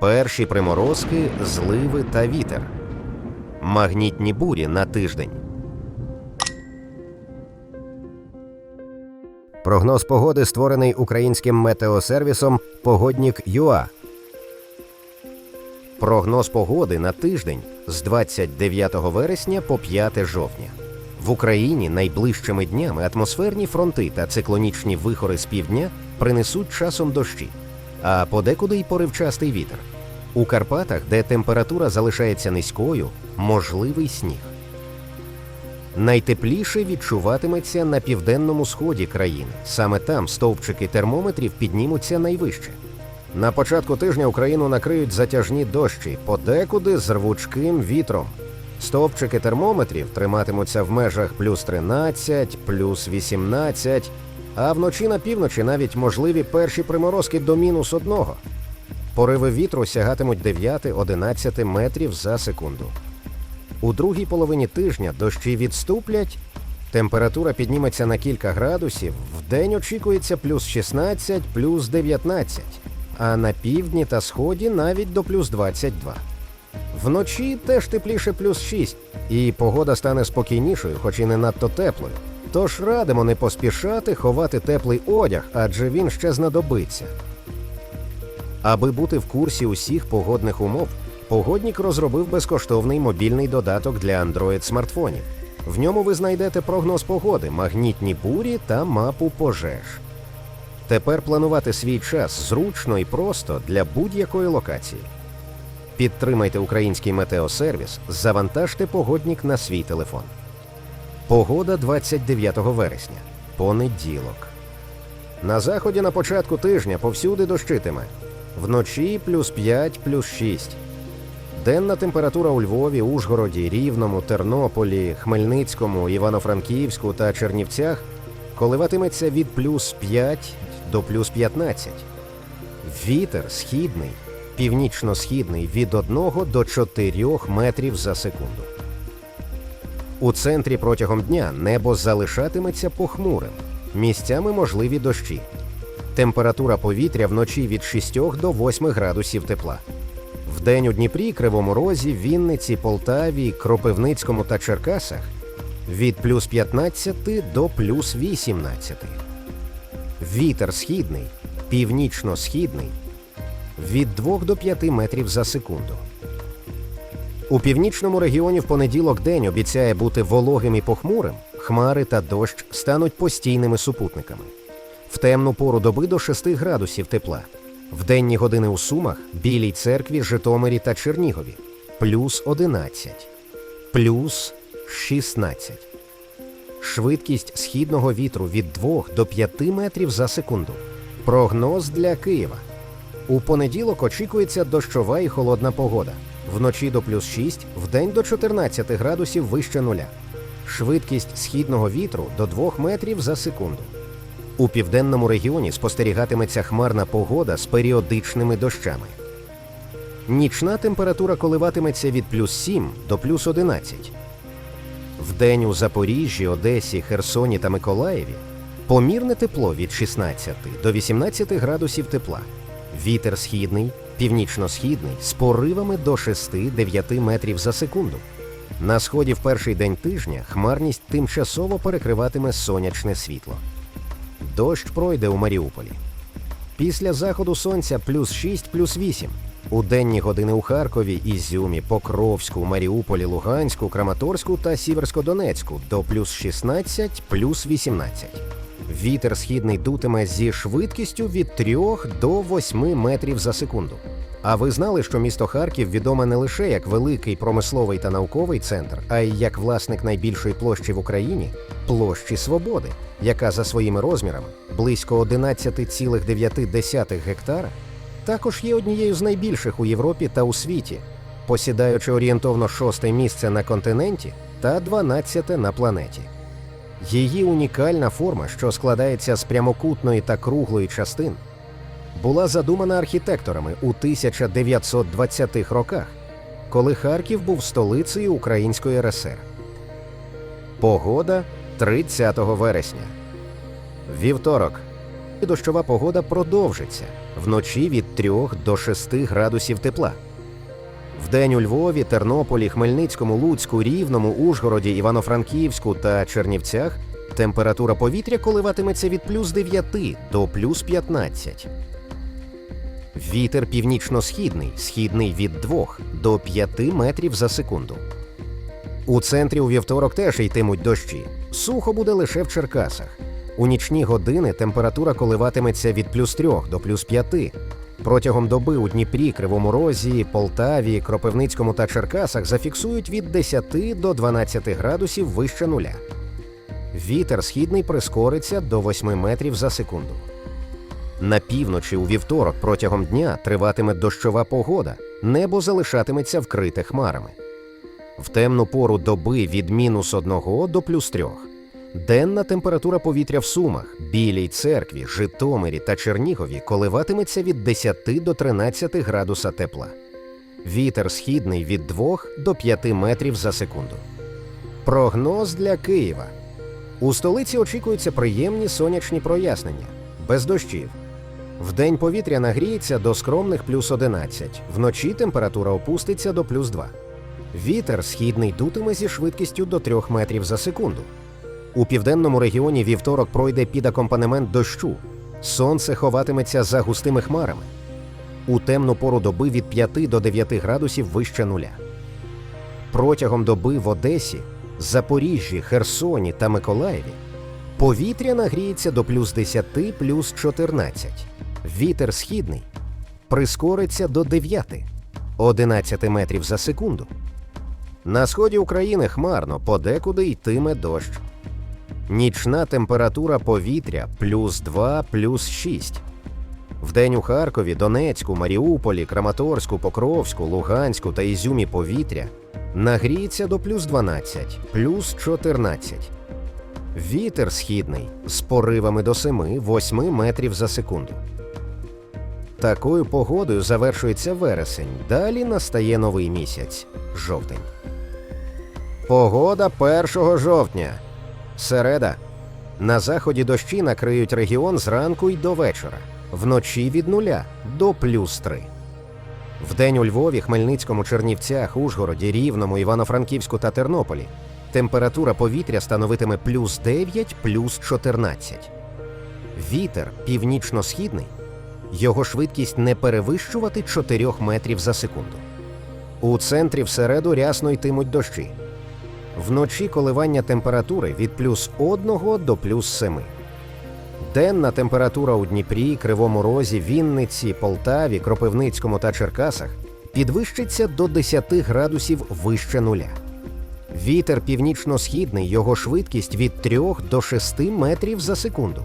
Перші приморозки, зливи та вітер. Магнітні бурі на тиждень. Прогноз погоди створений українським метеосервісом Погоднік ЮА. Прогноз погоди на тиждень з 29 вересня по 5 жовтня. В Україні найближчими днями атмосферні фронти та циклонічні вихори з півдня принесуть часом дощі, а подекуди й поривчастий вітер. У Карпатах, де температура залишається низькою, можливий сніг. Найтепліше відчуватиметься на південному сході країни. Саме там стовпчики термометрів піднімуться найвище. На початку тижня Україну накриють затяжні дощі, подекуди з рвучким вітром. Стовпчики термометрів триматимуться в межах плюс 13, плюс 18, а вночі на півночі навіть можливі перші приморозки до мінус одного. Пориви вітру сягатимуть 9-11 метрів за секунду. У другій половині тижня дощі відступлять, температура підніметься на кілька градусів, вдень очікується плюс 16, плюс 19, а на півдні та сході навіть до плюс 22. Вночі теж тепліше плюс 6, і погода стане спокійнішою, хоч і не надто теплою. Тож радимо не поспішати ховати теплий одяг, адже він ще знадобиться. Аби бути в курсі усіх погодних умов, погоднік розробив безкоштовний мобільний додаток для Android смартфонів. В ньому ви знайдете прогноз погоди, магнітні бурі та мапу пожеж. Тепер планувати свій час зручно і просто для будь-якої локації. Підтримайте український метеосервіс, завантажте погоднік на свій телефон. Погода 29 вересня. Понеділок. На заході на початку тижня повсюди дощитиме. Вночі плюс 5, плюс 6. Денна температура у Львові, Ужгороді, Рівному, Тернополі, Хмельницькому, Івано-Франківську та Чернівцях коливатиметься від плюс 5 до плюс 15. Вітер східний, північно-східний від 1 до 4 метрів за секунду. У центрі протягом дня небо залишатиметься похмурим. Місцями можливі дощі. Температура повітря вночі від 6 до 8 градусів тепла. Вдень у Дніпрі, Кривому Розі, Вінниці, Полтаві, Кропивницькому та Черкасах від плюс 15 до плюс 18. Вітер східний, північно-східний від 2 до 5 метрів за секунду. У північному регіоні в понеділок день обіцяє бути вологим і похмурим, хмари та дощ стануть постійними супутниками. В темну пору доби до 6 градусів тепла. В денні години у Сумах, Білій церкві, Житомирі та Чернігові плюс 11, плюс 16. Швидкість східного вітру від 2 до 5 метрів за секунду. Прогноз для Києва. У понеділок очікується дощова і холодна погода. Вночі до плюс 6, вдень до 14 градусів вище нуля. Швидкість східного вітру до 2 метрів за секунду. У південному регіоні спостерігатиметься хмарна погода з періодичними дощами. Нічна температура коливатиметься від плюс 7 до плюс 11. Вдень у Запоріжжі, Одесі, Херсоні та Миколаєві помірне тепло від 16 до 18 градусів тепла. Вітер східний, північно-східний з поривами до 6-9 метрів за секунду. На сході в перший день тижня хмарність тимчасово перекриватиме сонячне світло. Дощ пройде у Маріуполі. Після заходу сонця плюс 6, плюс 8. У денні години у Харкові, Ізюмі, Покровську, Маріуполі, Луганську, Краматорську та Сіверськодонецьку до плюс 16, плюс 18. Вітер східний дутиме зі швидкістю від 3 до 8 метрів за секунду. А ви знали, що місто Харків відоме не лише як великий промисловий та науковий центр, а й як власник найбільшої площі в Україні площі Свободи, яка за своїми розмірами близько 11,9 гектара, також є однією з найбільших у Європі та у світі, посідаючи орієнтовно шосте місце на континенті та 12 на планеті. Її унікальна форма, що складається з прямокутної та круглої частин, була задумана архітекторами у 1920-х роках, коли Харків був столицею Української РСР. Погода 30 вересня. Вівторок. дощова погода продовжиться вночі від 3 до 6 градусів тепла. Вдень у Львові, Тернополі, Хмельницькому, Луцьку, Рівному, Ужгороді, Івано-Франківську та Чернівцях температура повітря коливатиметься від плюс 9 до плюс 15. Вітер північно-східний, східний від 2 до 5 метрів за секунду. У центрі у вівторок теж йтимуть дощі. Сухо буде лише в Черкасах. У нічні години температура коливатиметься від плюс 3 до плюс 5. Протягом доби у Дніпрі, Кривому Розі, Полтаві, Кропивницькому та Черкасах зафіксують від 10 до 12 градусів вище нуля. Вітер східний прискориться до 8 метрів за секунду. На півночі у вівторок протягом дня триватиме дощова погода, небо залишатиметься вкрите хмарами. В темну пору доби від мінус 1 до плюс 3. Денна температура повітря в Сумах, Білій церкві, Житомирі та Чернігові коливатиметься від 10 до 13 градуса тепла. Вітер східний від 2 до 5 метрів за секунду. Прогноз для Києва. У столиці очікуються приємні сонячні прояснення, без дощів. Вдень повітря нагріється до скромних плюс 11, вночі температура опуститься до плюс 2. Вітер східний дутиме зі швидкістю до 3 метрів за секунду. У південному регіоні вівторок пройде під акомпанемент дощу. Сонце ховатиметься за густими хмарами. У темну пору доби від 5 до 9 градусів вище нуля. Протягом доби в Одесі, Запоріжжі, Херсоні та Миколаєві повітря нагріється до плюс 10, плюс 14. Вітер східний прискориться до 9, 11 метрів за секунду. На сході України хмарно, подекуди йтиме дощ. Нічна температура повітря плюс 2, плюс 6. Вдень у Харкові, Донецьку, Маріуполі, Краматорську, Покровську, Луганську та Ізюмі повітря нагріється до плюс 12, плюс 14. Вітер східний з поривами до 7-8 метрів за секунду. Такою погодою завершується вересень. Далі настає новий місяць жовтень. Погода 1 жовтня. Середа. На заході дощі накриють регіон зранку й до вечора. Вночі від нуля до плюс 3. Вдень у Львові, Хмельницькому, Чернівцях, Ужгороді, Рівному, Івано-Франківську та Тернополі температура повітря становитиме плюс 9, плюс 14. Вітер північно-східний. Його швидкість не перевищувати 4 метрів за секунду. У центрі всереду рясно йтимуть дощі. Вночі коливання температури від плюс 1 до плюс 7. Денна температура у Дніпрі, Кривому Розі, Вінниці, Полтаві, Кропивницькому та Черкасах підвищиться до 10 градусів вище нуля. Вітер північно-східний, його швидкість від 3 до 6 метрів за секунду.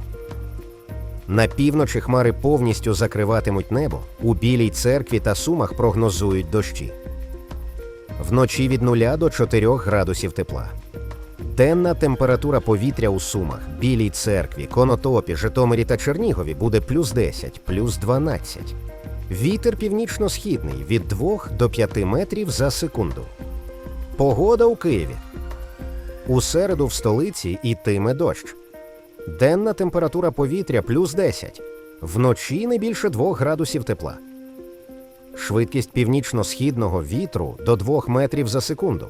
На півночі хмари повністю закриватимуть небо. У Білій церкві та Сумах прогнозують дощі. Вночі від 0 до 4 градусів тепла. Денна температура повітря у Сумах, Білій церкві, Конотопі, Житомирі та Чернігові буде плюс 10, плюс 12. Вітер північно-східний від 2 до 5 метрів за секунду. Погода у Києві. У середу в столиці йтиме дощ. Денна температура повітря плюс 10. Вночі не більше 2 градусів тепла. Швидкість північно-східного вітру до 2 метрів за секунду.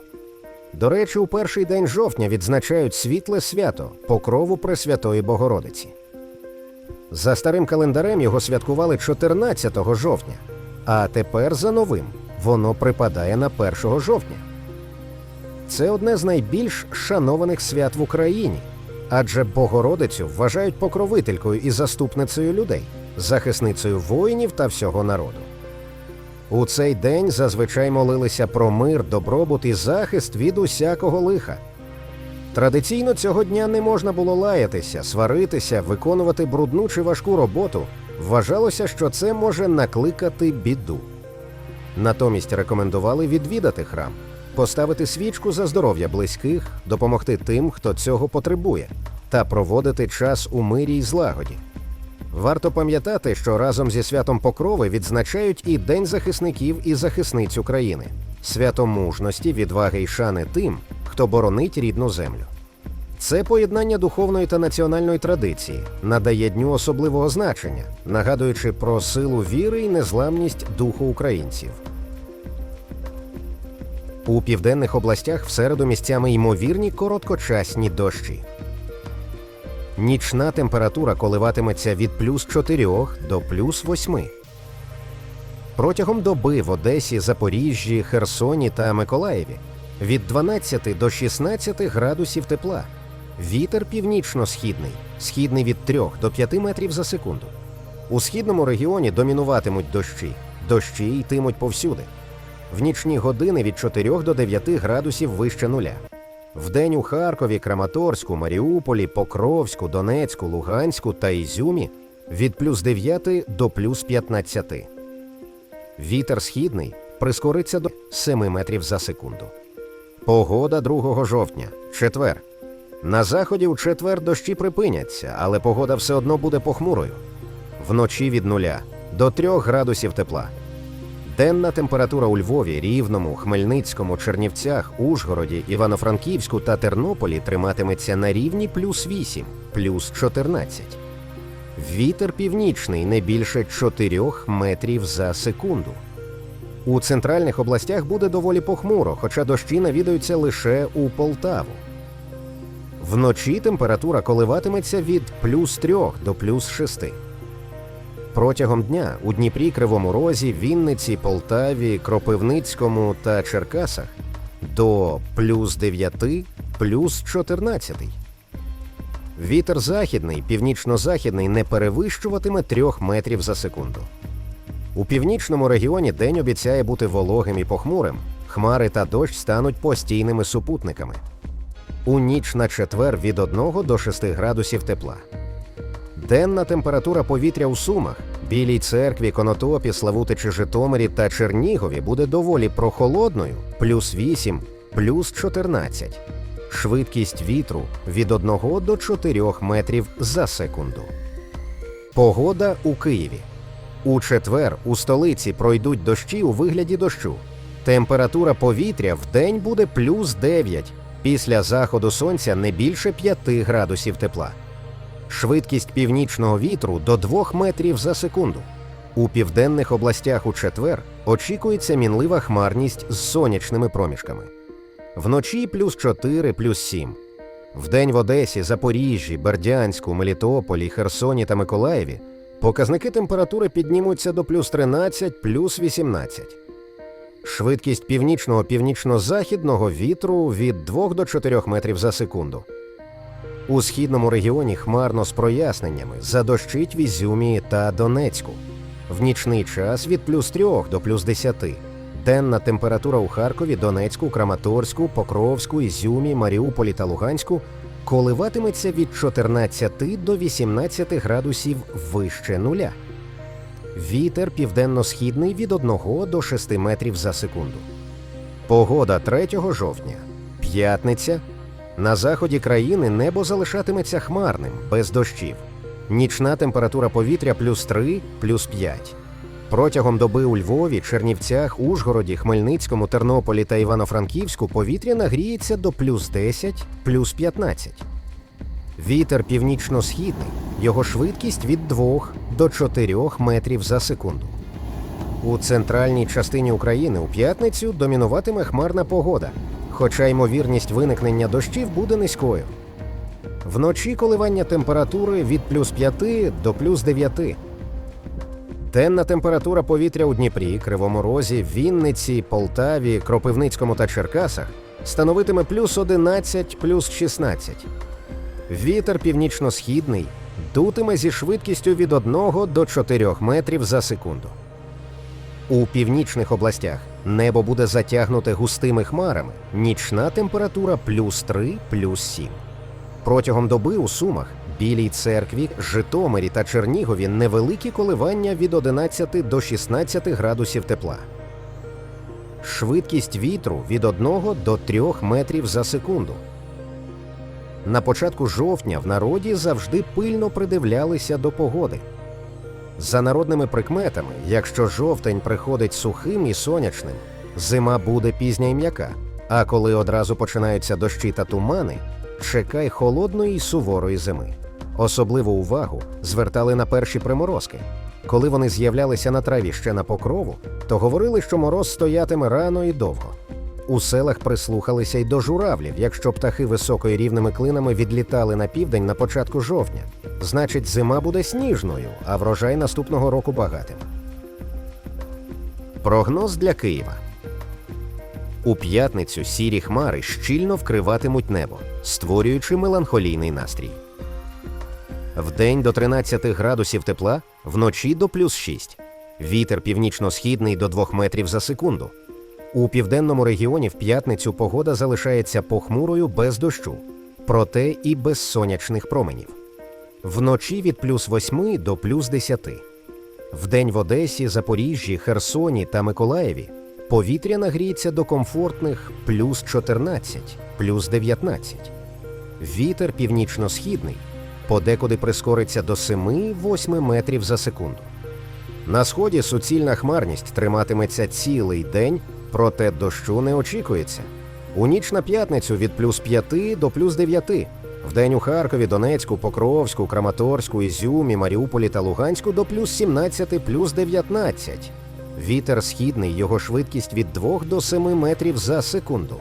До речі, у перший день жовтня відзначають світле свято покрову Пресвятої Богородиці. За старим календарем його святкували 14 жовтня, а тепер за новим воно припадає на 1 жовтня. Це одне з найбільш шанованих свят в Україні, адже Богородицю вважають покровителькою і заступницею людей, захисницею воїнів та всього народу. У цей день зазвичай молилися про мир, добробут і захист від усякого лиха. Традиційно цього дня не можна було лаятися, сваритися, виконувати брудну чи важку роботу. Вважалося, що це може накликати біду. Натомість рекомендували відвідати храм, поставити свічку за здоров'я близьких, допомогти тим, хто цього потребує, та проводити час у мирі й злагоді. Варто пам'ятати, що разом зі святом Покрови відзначають і День захисників і захисниць України, свято мужності, відваги й шани тим, хто боронить рідну землю. Це поєднання духовної та національної традиції, надає дню особливого значення, нагадуючи про силу віри і незламність духу українців. У південних областях в середу місцями ймовірні короткочасні дощі. Нічна температура коливатиметься від плюс 4 до плюс 8. Протягом доби в Одесі, Запоріжжі, Херсоні та Миколаєві від 12 до 16 градусів тепла. Вітер північно-східний, східний від 3 до 5 метрів за секунду. У східному регіоні домінуватимуть дощі. Дощі йтимуть повсюди. В нічні години від 4 до 9 градусів вище нуля. Вдень у Харкові, Краматорську, Маріуполі, Покровську, Донецьку, Луганську та Ізюмі від плюс 9 до плюс 15. Вітер східний прискориться до 7 метрів за секунду. Погода 2 жовтня, четвер. На заході у четвер дощі припиняться, але погода все одно буде похмурою. Вночі від нуля до 3 градусів тепла. Денна температура у Львові, Рівному, Хмельницькому, Чернівцях, Ужгороді, Івано-Франківську та Тернополі триматиметься на рівні плюс 8, плюс 14. Вітер північний не більше 4 метрів за секунду. У центральних областях буде доволі похмуро, хоча дощі навідаються лише у Полтаву. Вночі температура коливатиметься від плюс 3 до плюс 6. Протягом дня у Дніпрі, Кривому Розі, Вінниці, Полтаві, Кропивницькому та Черкасах до плюс 9, плюс 14. Вітер західний, північно-західний не перевищуватиме 3 метрів за секунду. У північному регіоні день обіцяє бути вологим і похмурим. Хмари та дощ стануть постійними супутниками. У ніч на четвер від 1 до 6 градусів тепла. Денна температура повітря у Сумах, Білій церкві, Конотопі, Славутичі, Житомирі та Чернігові буде доволі прохолодною плюс 8, плюс 14. Швидкість вітру від 1 до 4 метрів за секунду. Погода у Києві. У четвер у столиці пройдуть дощі у вигляді дощу. Температура повітря в день буде плюс 9, після заходу сонця не більше 5 градусів тепла. Швидкість північного вітру до 2 метрів за секунду. У південних областях у четвер очікується мінлива хмарність з сонячними проміжками. Вночі плюс 4, плюс 7. Вдень в Одесі, Запоріжжі, Бердянську, Мелітополі, Херсоні та Миколаєві показники температури піднімуться до плюс 13, плюс 18. Швидкість північного північно-західного вітру від 2 до 4 метрів за секунду. У східному регіоні хмарно з проясненнями задощить в Ізюмі та Донецьку. В нічний час від плюс 3 до плюс 10. Денна температура у Харкові, Донецьку, Краматорську, Покровську, Ізюмі, Маріуполі та Луганську коливатиметься від 14 до 18 градусів вище нуля. Вітер південно-східний від 1 до 6 метрів за секунду. Погода 3 жовтня. П'ятниця. На заході країни небо залишатиметься хмарним, без дощів. Нічна температура повітря плюс 3, плюс 5. Протягом доби у Львові, Чернівцях, Ужгороді, Хмельницькому, Тернополі та Івано-Франківську повітря нагріється до плюс 10, плюс 15. Вітер північно-східний, його швидкість від 2 до 4 метрів за секунду. У центральній частині України у п'ятницю домінуватиме хмарна погода, хоча ймовірність виникнення дощів буде низькою. Вночі коливання температури від плюс 5 до плюс 9. Денна температура повітря у Дніпрі, Кривому Розі, Вінниці, Полтаві, Кропивницькому та Черкасах становитиме плюс 11, плюс 16. Вітер північно-східний дутиме зі швидкістю від 1 до 4 метрів за секунду. У північних областях небо буде затягнуте густими хмарами, нічна температура плюс 3, плюс 7. Протягом доби у Сумах, Білій церкві, Житомирі та Чернігові невеликі коливання від 11 до 16 градусів тепла. Швидкість вітру від 1 до 3 метрів за секунду. На початку жовтня в народі завжди пильно придивлялися до погоди. За народними прикметами, якщо жовтень приходить сухим і сонячним, зима буде пізня і м'яка. А коли одразу починаються дощі та тумани, чекай холодної й суворої зими. Особливу увагу звертали на перші приморозки. Коли вони з'являлися на траві ще на покрову, то говорили, що мороз стоятиме рано і довго. У селах прислухалися й до журавлів, якщо птахи високо і рівними клинами відлітали на південь на початку жовтня. Значить, зима буде сніжною, а врожай наступного року багатим. Прогноз для Києва. У п'ятницю сірі хмари щільно вкриватимуть небо, створюючи меланхолійний настрій. Вдень до 13 градусів тепла, вночі до плюс 6. Вітер північно-східний до 2 метрів за секунду. У південному регіоні в п'ятницю погода залишається похмурою без дощу, проте і без сонячних променів. Вночі від плюс 8 до плюс 10. Вдень в Одесі, Запоріжжі, Херсоні та Миколаєві повітря нагріється до комфортних плюс 14, плюс 19. Вітер північно-східний подекуди прискориться до 7-8 метрів за секунду. На сході суцільна хмарність триматиметься цілий день, проте дощу не очікується. У ніч на п'ятницю від плюс 5 до плюс 9. Вдень у Харкові, Донецьку, Покровську, Краматорську, Ізюмі, Маріуполі та Луганську до плюс 17, плюс 19. Вітер східний, його швидкість від 2 до 7 метрів за секунду.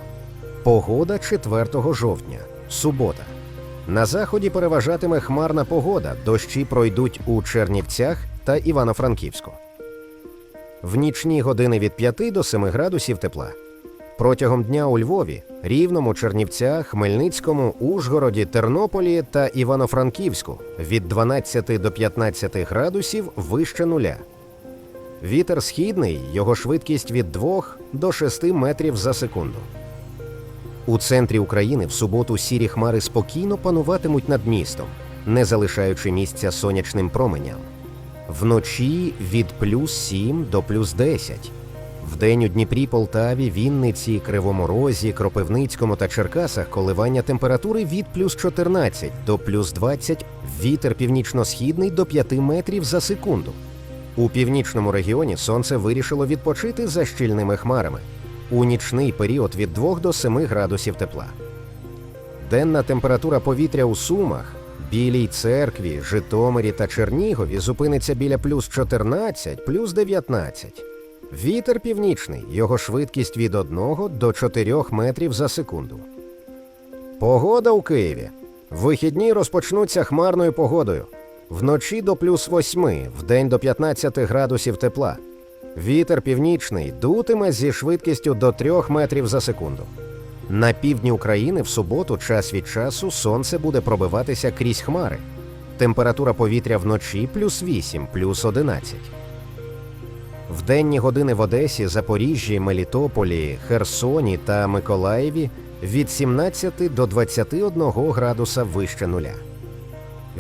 Погода 4 жовтня. Субота. На заході переважатиме хмарна погода. Дощі пройдуть у Чернівцях та Івано-Франківську. В нічні години від 5 до 7 градусів тепла. Протягом дня у Львові, Рівному, Чернівцях, Хмельницькому, Ужгороді, Тернополі та Івано-Франківську від 12 до 15 градусів вище нуля. Вітер східний, його швидкість від 2 до 6 метрів за секунду. У центрі України в суботу сірі хмари спокійно пануватимуть над містом, не залишаючи місця сонячним променям. Вночі від плюс 7 до плюс 10. Вдень у Дніпрі, Полтаві, Вінниці, Кривому Розі, Кропивницькому та Черкасах коливання температури від плюс 14 до плюс 20, вітер північно-східний до 5 метрів за секунду. У північному регіоні сонце вирішило відпочити за щільними хмарами. У нічний період від 2 до 7 градусів тепла. Денна температура повітря у Сумах, Білій церкві, Житомирі та Чернігові зупиниться біля плюс 14, плюс 19. Вітер північний, його швидкість від 1 до 4 метрів за секунду. Погода у Києві. Вихідні розпочнуться хмарною погодою. Вночі до плюс 8, вдень до 15 градусів тепла. Вітер північний дутиме зі швидкістю до 3 метрів за секунду. На півдні України в суботу час від часу сонце буде пробиватися крізь хмари. Температура повітря вночі плюс 8, плюс 11. В денні години в Одесі, Запоріжжі, Мелітополі, Херсоні та Миколаєві від 17 до 21 градуса вище нуля.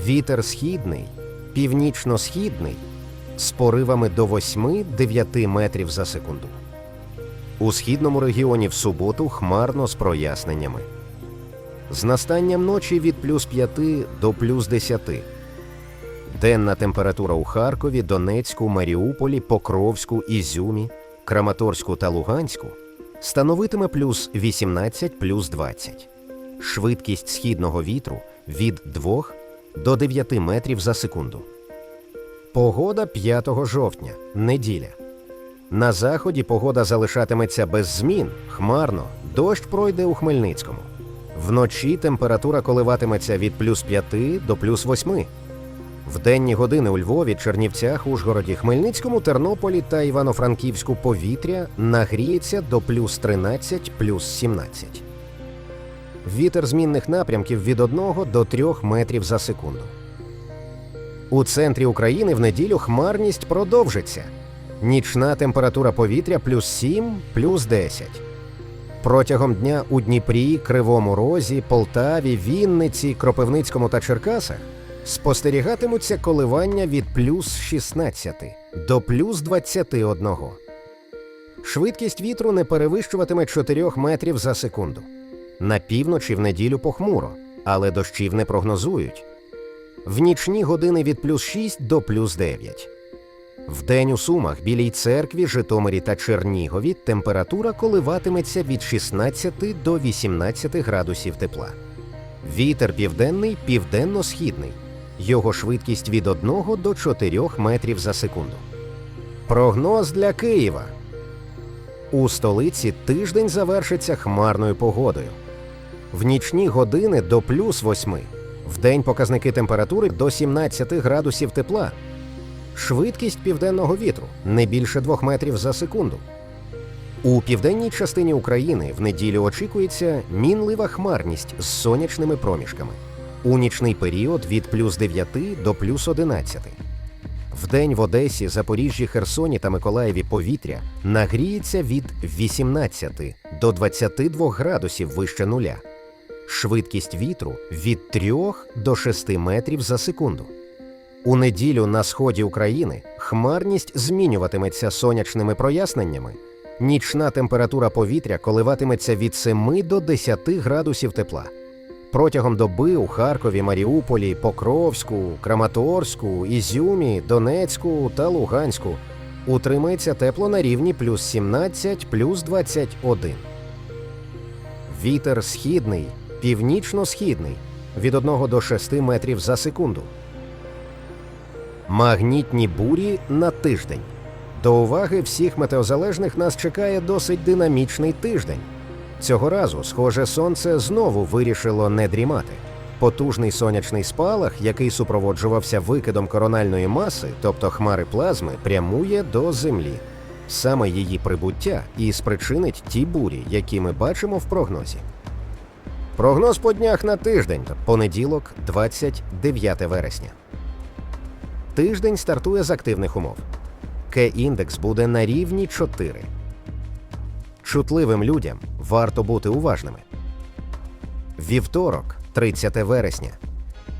Вітер східний, північно-східний з поривами до 8-9 метрів за секунду. У східному регіоні в суботу хмарно з проясненнями. З настанням ночі від плюс 5 до плюс 10. Денна температура у Харкові, Донецьку, Маріуполі, Покровську, Ізюмі, Краматорську та Луганську становитиме плюс 18 плюс 20. Швидкість східного вітру від 2 до 9 метрів за секунду. Погода 5 жовтня, неділя. На заході погода залишатиметься без змін, хмарно, дощ пройде у Хмельницькому. Вночі температура коливатиметься від плюс 5 до плюс 8. В денні години у Львові, Чернівцях, Ужгороді, Хмельницькому, Тернополі та Івано-Франківську повітря нагріється до плюс 13, плюс 17. Вітер змінних напрямків від 1 до 3 метрів за секунду. У центрі України в неділю хмарність продовжиться. Нічна температура повітря плюс 7, плюс 10. Протягом дня у Дніпрі, Кривому Розі, Полтаві, Вінниці, Кропивницькому та Черкасах спостерігатимуться коливання від плюс 16 до плюс 21. Швидкість вітру не перевищуватиме 4 метрів за секунду. На півночі в неділю похмуро, але дощів не прогнозують. В нічні години від плюс 6 до плюс 9. Вдень у Сумах, Білій церкві, Житомирі та Чернігові температура коливатиметься від 16 до 18 градусів тепла. Вітер південний південно-східний. Його швидкість від 1 до 4 метрів за секунду. Прогноз для Києва. У столиці тиждень завершиться хмарною погодою. В нічні години до плюс 8. В день показники температури до 17 градусів тепла. Швидкість південного вітру не більше 2 метрів за секунду. У південній частині України в неділю очікується мінлива хмарність з сонячними проміжками. У нічний період від плюс 9 до плюс 11. Вдень в Одесі, Запоріжжі, Херсоні та Миколаєві повітря нагріється від 18 до 22 градусів вище нуля. Швидкість вітру від 3 до 6 метрів за секунду. У неділю на сході України хмарність змінюватиметься сонячними проясненнями. Нічна температура повітря коливатиметься від 7 до 10 градусів тепла. Протягом доби у Харкові, Маріуполі, Покровську, Краматорську, Ізюмі, Донецьку та Луганську утримається тепло на рівні плюс 17, плюс 21. Вітер східний, північно-східний від 1 до 6 метрів за секунду. Магнітні бурі на тиждень. До уваги всіх метеозалежних нас чекає досить динамічний тиждень. Цього разу, схоже, сонце знову вирішило не дрімати. Потужний сонячний спалах, який супроводжувався викидом корональної маси, тобто хмари плазми, прямує до Землі. Саме її прибуття і спричинить ті бурі, які ми бачимо в прогнозі. Прогноз по днях на тиждень, понеділок, 29 вересня. Тиждень стартує з активних умов. К-індекс буде на рівні 4. Чутливим людям варто бути уважними. Вівторок, 30 вересня.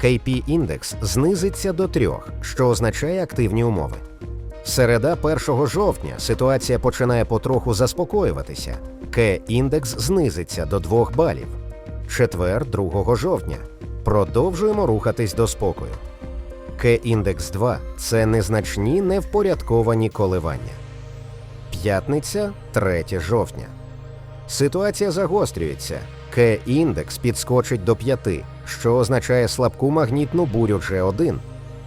KP-індекс знизиться до 3, що означає активні умови. Середа 1 жовтня ситуація починає потроху заспокоюватися. К-індекс знизиться до 2 балів. Четвер 2 жовтня. Продовжуємо рухатись до спокою. К-індекс 2 це незначні невпорядковані коливання. П'ятниця 3 жовтня. Ситуація загострюється. К-індекс підскочить до 5, що означає слабку магнітну бурю G1.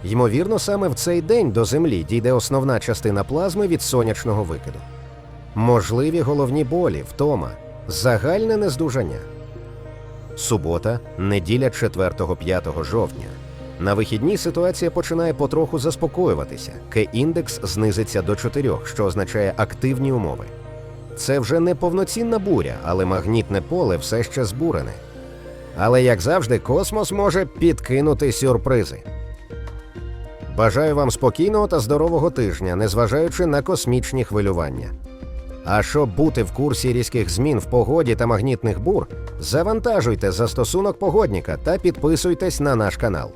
Ймовірно, саме в цей день до Землі дійде основна частина плазми від сонячного викиду. Можливі головні болі, втома, загальне нездужання. Субота, неділя 4-5 жовтня. На вихідні ситуація починає потроху заспокоюватися. К-індекс знизиться до 4, що означає активні умови. Це вже не повноцінна буря, але магнітне поле все ще збурене. Але, як завжди, космос може підкинути сюрпризи. Бажаю вам спокійного та здорового тижня, незважаючи на космічні хвилювання. А щоб бути в курсі різких змін в погоді та магнітних бур, завантажуйте застосунок погодніка та підписуйтесь на наш канал.